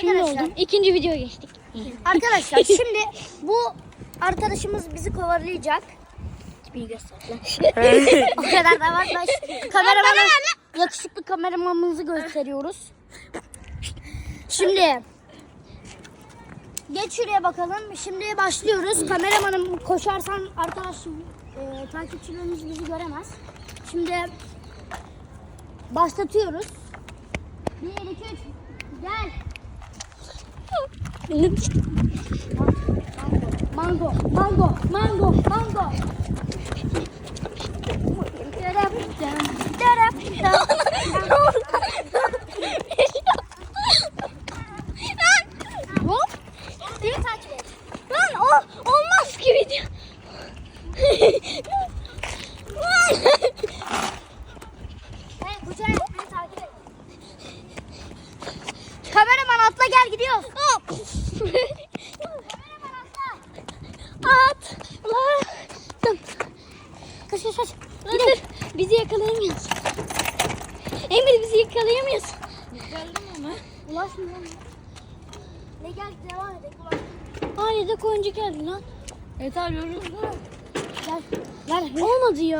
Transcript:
Şimdi oldum. İkinci videoya geçtik. Arkadaşlar şimdi bu arkadaşımız bizi kovalayacak. Bir göster. O kadar da var. Kameramanı, yakışıklı kameramanımızı gösteriyoruz. Şimdi geç şuraya bakalım. Şimdi başlıyoruz. Kameramanım koşarsan arkadaşım e, takipçilerimiz bizi göremez. Şimdi başlatıyoruz. 1 2 3 gel. Mango, mango, mango, mango. Hop. Lan o olmaz ki video. Gidiyoruz. Hop. Atladım. Kaç kaç kaç. Dur, bizi yakalayamıyorsun. Emir bizi yakalayamıyorsun. Ulaşmıyor mu? Ne gel devam edelim. Aa yedek oyuncu geldi lan. Evet abi yorum. Gel. Gel. Olmadı ya.